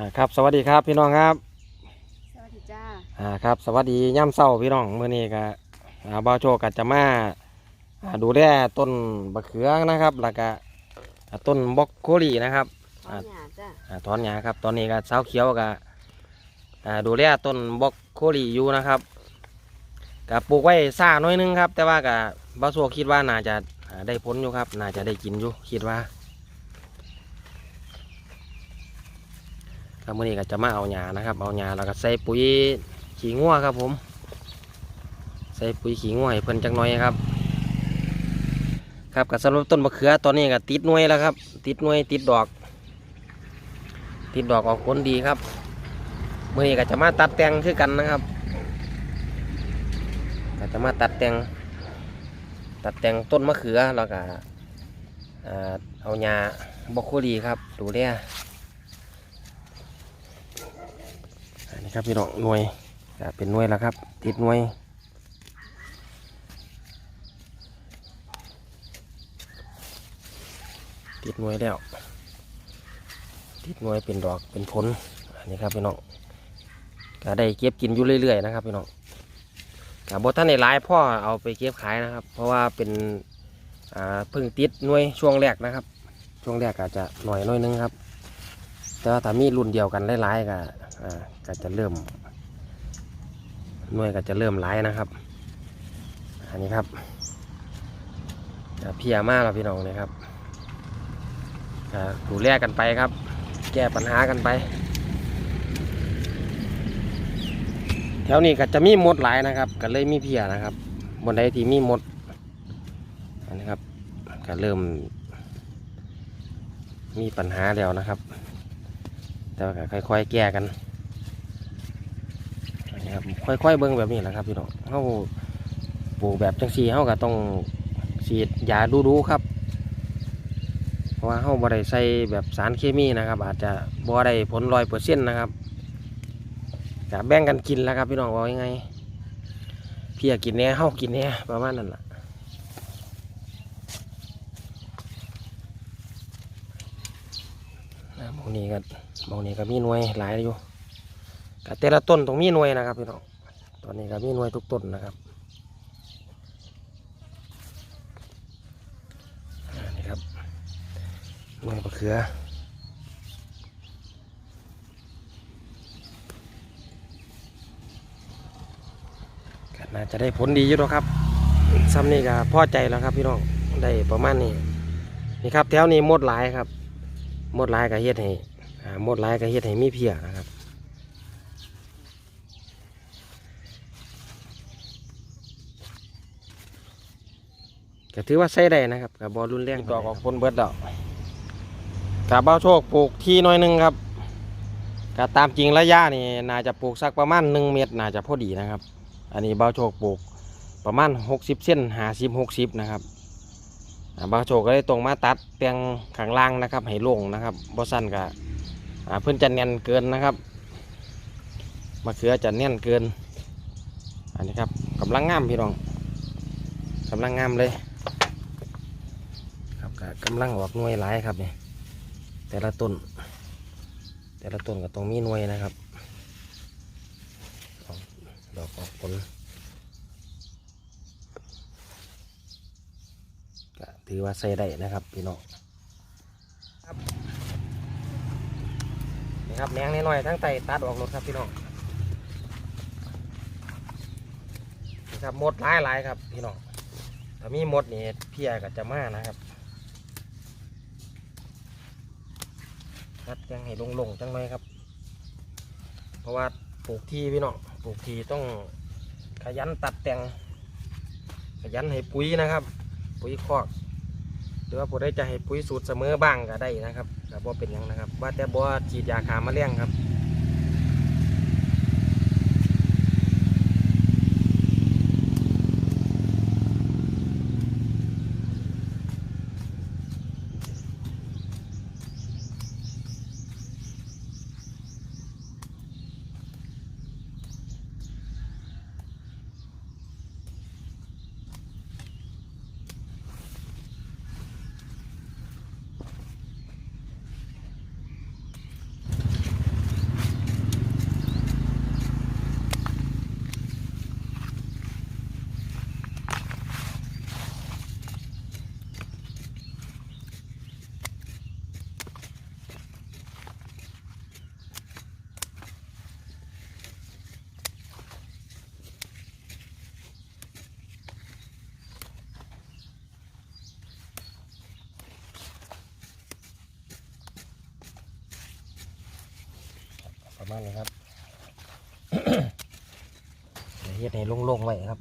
อ่าครับสวัสดีครับพี่น้องครับสวัสดีจ้าอ่าครับสวัสดีย่ำเศร้าพี่น้องมื้อนี้ก็อ่าบ่าวโชคก็จะมาอ่าดูแลต้นบะเขือนะครับแล้วก็อ่าต้นบล็อกโคลีนะครับ ขอหยาจ้าอ่าถอนหญ้าครับตอนนี้ก็สาวเขียวก็อ่าดูแลต้นบล็อกโคลีอยู่นะครับก็ปลูกไว้ซ่าหน้อยนึงครับ แต่ว่าก็บ่าวโชคคิดว่าน่าจะอ่าได้ผลอยู่ครับ น่าจะได้กินอยู่คิดว่า ครับมื้อนี้ก็จะมาเอาหญ้านะครับ เอาหญ้าแล้วก็ใส่ปุ๋ยขี้งัวครับผม ใส่ปุ๋ยขี้งัวให้เพิ่นจังน่อยครับ ครับกับสำหรับต้นมะเขือตอนนี้ก็ติดหน่วยแล้วครับ ติดหน่วยติดดอก ติดดอกออกผลดีครับมื่อนี้ก็จะมาตัดแต่งคือกันนะครับก็จะมาตัดแต่งตัดแต่งต้นมะเขือแล้วก็เอาหญ้าบรอกโคลีครับ ดูแล นนี้ครับพี่น้องหน่วยก็เป็นหน่วยแล้วครับ ติดหน่วยติดหน่วยแล้ว ติดหน่วยเป็นดอกเป็นผลอันนี้ครับพี่น้องก็ได้เก็บกินอยู่เรื่อยๆนะครับพี่น้องกับบท่านในร้ายพ่อเอาไปเก็บขายนะครับ เพราะว่าเป็นเพิ่งติดหน่วยช่วงแรกนะครับ ช่วงแรกอาจจะหน่อยน้อยนึงครับ แต่ว่าถ้ามีรุ่นเดียวกันหลายๆก็อ่าก็จะเริ่มหน่วยก็จะเริ่มหลายนะครับ อันนี้ครับเพียมากแล้วพี่น้องเลยครับดูแลกันไปครับ แก้ปัญหากันไป แถวนี้ก็จะมีมดหลายนะครับ ก็เลยมีเพียนะครับ บนใดที่มีมดอันนี้ครับก็เริ่มมีปัญหาแล้วนะครับ แต่ว่าก็ค่อยๆแก้กันนนี้ครับค่อยๆเบิ่งแบบนี้แหละครับพี่น้องเขาปลูกแบบจังซีเขาก็ต้องฉีดยาดูๆครับเพราะว่าเขาบ่ได้ใส่แบบสารเคมีนะครับ อาจจะบ่ได้ผลร้อยเปอร์เซ็นต์นะครับจะแบ่งกันกินแล้วครับพี่น้องว่ายังไงเพี่กินแหน่เฮากินแหน่ประมาณนั้นล่ะอ่าห มองนี้ก็มองนี้ก็มีหน่วยหลายอยู่กแต่ละต้นต้องมีหน่วยนะครับพี่น้องตอนนี้ก็มีหน่วยทุกต้นนะครับนี่ครับหน่วยมะเขือน่าจะได้ผลดีอยู่หรอกครับซ้ำนี่ก็พอใจแล้วครับพี่น้องได้ประมาณนี้นี่ครับแถวนี้มดหลายครับ หมดหลายก็เฮ็ดให้อ่าหมดหลายก็เฮ็ดให้มีเพียนะครับก็ถือว่าใช้ได้นะครับกับบอลรุนแรงดอกออกผลเบิดดอกกาเบ้าโชคปลูกที่น้อยหนึงครับกาตามจริงระยะนี่น่าจะปลูกสักประมาณหนึ่งเมตรน่าจะพอดีนะครับ อันนี้เบ้าโชคปลูกประมาณหกสิบเส้นหาสิบหกสิบนะครับ อ่าเบ้าโชก็ได้ตรงมาตัดเตียงข้างล่างนะครับ ให้โล่งนะครับบ่สั้นกะเพื่อนจะแน่นเกินนะครับมะเขือจะแน่นเกิน อันนี้ครับกำลังงามพี่น้องกำลังงามเลย ครับก็กำลังออกหน่วยหลายครับเนี่ยแต่ละต้น แต่ละต้นก็ต้องมีหน่วยนะครับดอกออกผลก็ ถือว่าใส่ได้นะครับพี่น้องครับนี่ครับแมงน้อยทั้งไตตัดออกรถครับพี่น้องนี่ครับหมดหลายหลายครับพี่น้องถ้ามีหมดนี่เพียก็จะมานะครับตัดยังให้ลงๆจังเลยครับ เพราะว่าปลูกที่พี่น้องปลูกที่ต้องขยันตัดแต่งขยันให้ปุ๋ยนะครับ ปุ๋ยคอก รือว่าผู้ใดจะให้ปุ๋ยสูตรเสมอบ้างก็ได้นะครับแต่บ่เป็นหยังนะครับ ว่าแต่บ่ฉีดยาขามาเลี้ยงครับ มาณนี้ครับเฮ็ดให้โล่งๆไว้ครับ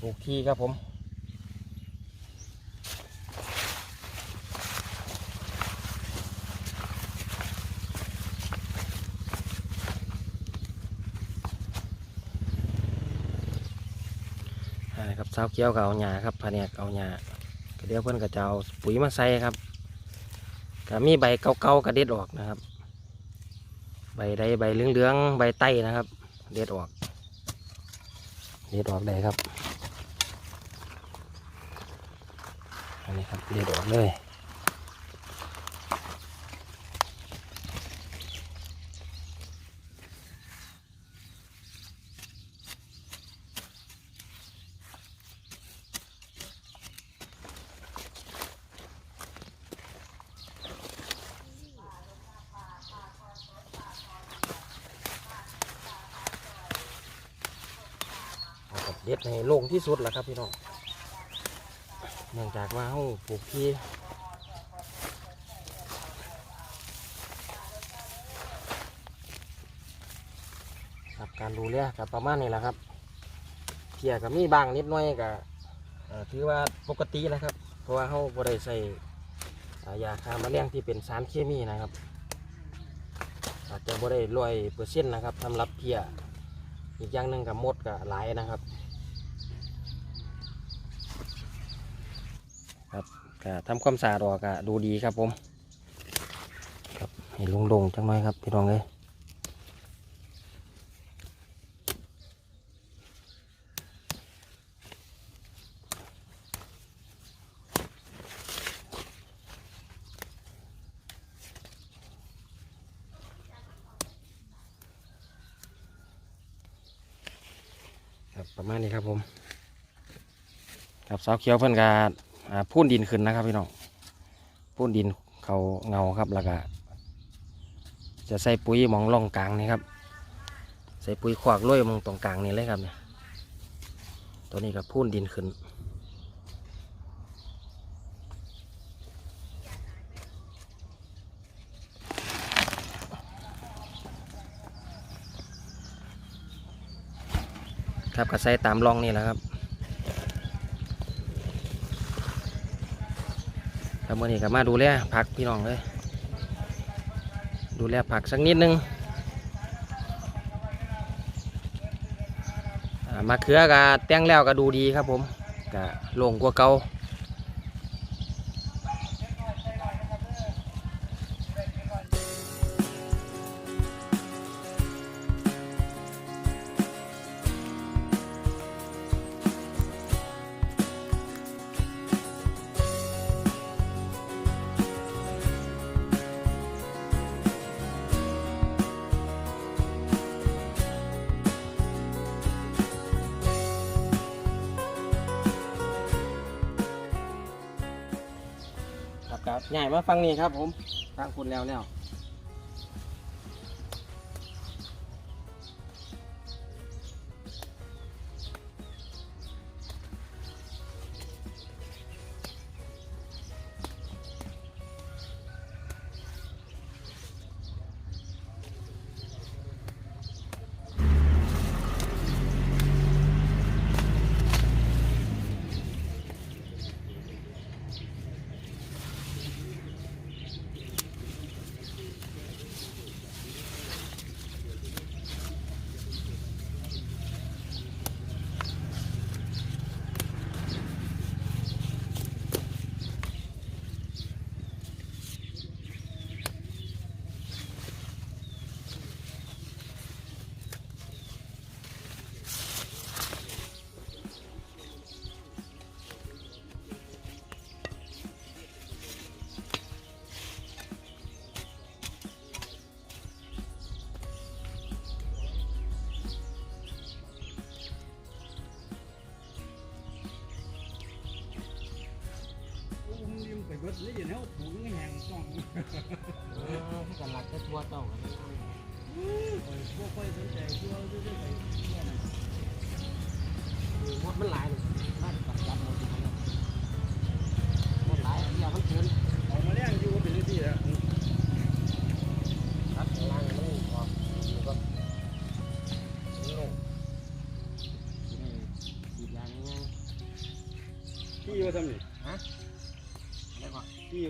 ปลูกที่ครับผมอ่ครับสาวเกี้ยวกับเอาหญ้าครับผนกเอาหญ้าก็เดี๋ยวเพื่อนก็จะเอาปุ๋ยมาใส่ครับ มีใบเก่าๆกระเด็ดออกนะครับ ใบใดใบเหลืองๆใบไต้นะครับ เด็ดออก เด็ดออกได้ครับ อันนี้ครับเด็ดออกเลยเอาครับเด็ด ให้โล่งที่สุดแล้วครับพี่น้องเนื่องจากว่าเขาปลูกที่ครับการดูแลกับประมาณนี้แหละครับเพียกับมีบางนิดหน่อยกับถือว่าปกตินะครับ เพราะว่าเขาบ่ได้ใส่ยาฆ่าแมลงที่เป็นสารเคมีนะครับอาจจะบ่ได้ร้อยเปอร์เซ็นต์นะครับสำหรับเพียอีกอย่างหนึ่งกับมดกับหลายนะครับ ครับก็ทำความสะอาดออกก็ดูดีครับผมครับให้ลงๆจังหน่อยครับพี่น้องเลยครับประมาณนี้ครับผม ครับสาวเขียวเพิ่นกาอ่า พูนดินขึ้นนะครับพี่น้องพูนดินเขาเงาครับแล้วก็จะใส่ปุ๋ยมองร่องกลางนี่ครับ ใส่ปุ๋ยขวากล้วยมองตรงกลางนี่เลยครับเนี่ยตัวนี้ก็พูนดินขึ้นครับก็ใส่ตามร่องนี่แหละครับ ครับมื่อนี้ก็มาดูแลผักพี่น้องเลยดูแลผักสักนิดนึงมาเขือกะแต้งแล้วก็ดูดีครับผมก็โล่งกว่าเก่า ใหญ่มาฟังนี่ครับผมฟังคุณแล้วแล้ว ดเลยอยู่แล้วถุงแหงจัองเออกำลัดก็ทัวเต่ากันพวกค่สนใจทัวด้วยๆไปยๆมดมันหลายเลยมดกัดจับเราหมดหลายเดีวมันเกินออกมาเลี้ยงอยู่เป็นที่แล้วครับล่งมันออกก็นี่ลงที่ยางง่ายที่ว่าทำนี่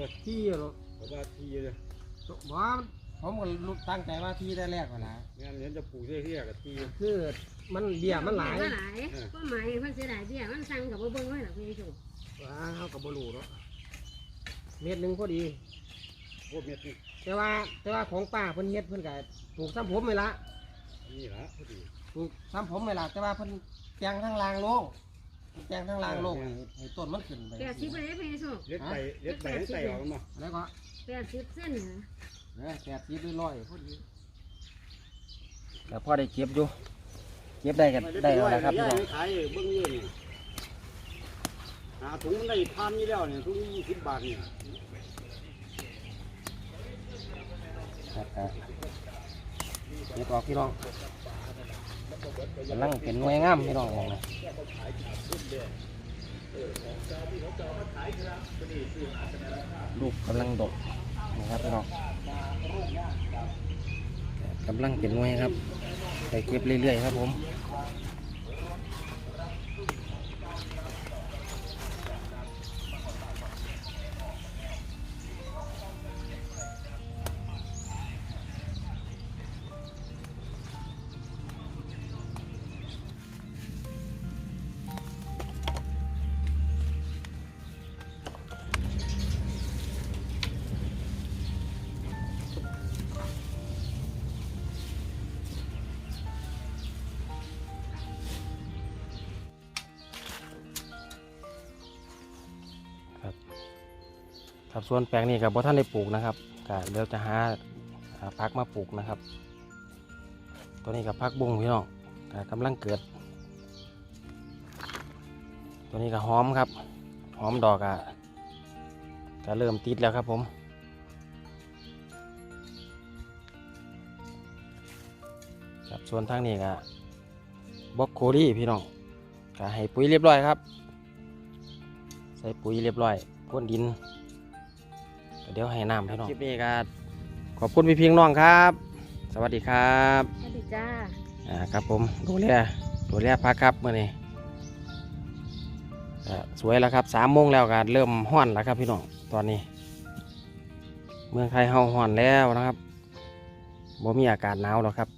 วะที่หรอเพราะว่าที่เลยบ่ผมก็ตั้งใจว่าที่ได้แรกว่านะงานเห็นจะปลูกเรื่อยๆกับที่คือมันเบี้ยมันหลายมันหลายก็หมายเพิ่นเสียดายเบี้ยมันสั่งกับบ่เบิ่งไว้หรอกพี่สุว้าเขากับบรูเนาะเม็ดหนึ่งพอดี พวกเม็ดนี่แต่ว่าแต่ว่าของป้าเพิ่นเฮ็ดเพิ่นก็ปลูกซ้ำผมไม่ละนี่ละพอดีปลูกซ้ำผมไม่ละแต่ว่าเพิ่นแจงทั้งรางโลง แจงทั้งรางโลงให้ให้ต้นมันขึ้นไปแปดสิบไปเลยพี่สุเล็ดไปเล็ดไปให้ใส่ออกมาแล้วก็แปดสิบเส้นเหรอเนี่ยแปดสิบด้วยร้อยพอดีแล้วพอได้เก็บอยู่เก็บได้กันได้แล้วครับพี่น้องขายเบิ้งเยอะนี่หาถุงมันได้พันนี่แล้วเนี่ยถุงยี่สิบบาทเนี่ยครับครับเก็บออกพี่น้อง กำลังเป็นหน่วยงามพี่น้องมองนะลูกกำลังดกนะครับพี่น้องกำลังเป็นหน่วยครับไปเก็บเรื่อยๆครับผม ครับส่วนแปลงนี้กับบ่ท่านได้ปลูกนะครับก็เดี๋ยวจะหาพักมาปลูกนะครับ ตัวนี้กับพักบุ้งพี่น้องก็กำลังเกิด ตัวนี้ก็หอมครับหอมดอกอะก็เริ่มติดแล้วครับผมครับส่วนทางนี้ก็บล็อกโคลี่พี่น้องก็ให้ปุ๋ยเรียบร้อยครับ ใส่ปุ๋ยเรียบร้อยพ่นดิน เดี๋ยวให้น้ำพี่น้องคลิปนี้ก็ขอบคุณพี่เพียงน้องครับ สวัสดีครับสวัสดีจ้าอ่าครับผมดูแลดูแลพักครับเมื่อนี้อ่าสวยแล้วครับสามโมงแล้วก็เริ่มห้อนแล้วครับพี่น้องตอนนี้ เมืองไทยเฮาห้อนแล้วนะครับบ่มีอากาศหนาวหรอกครับ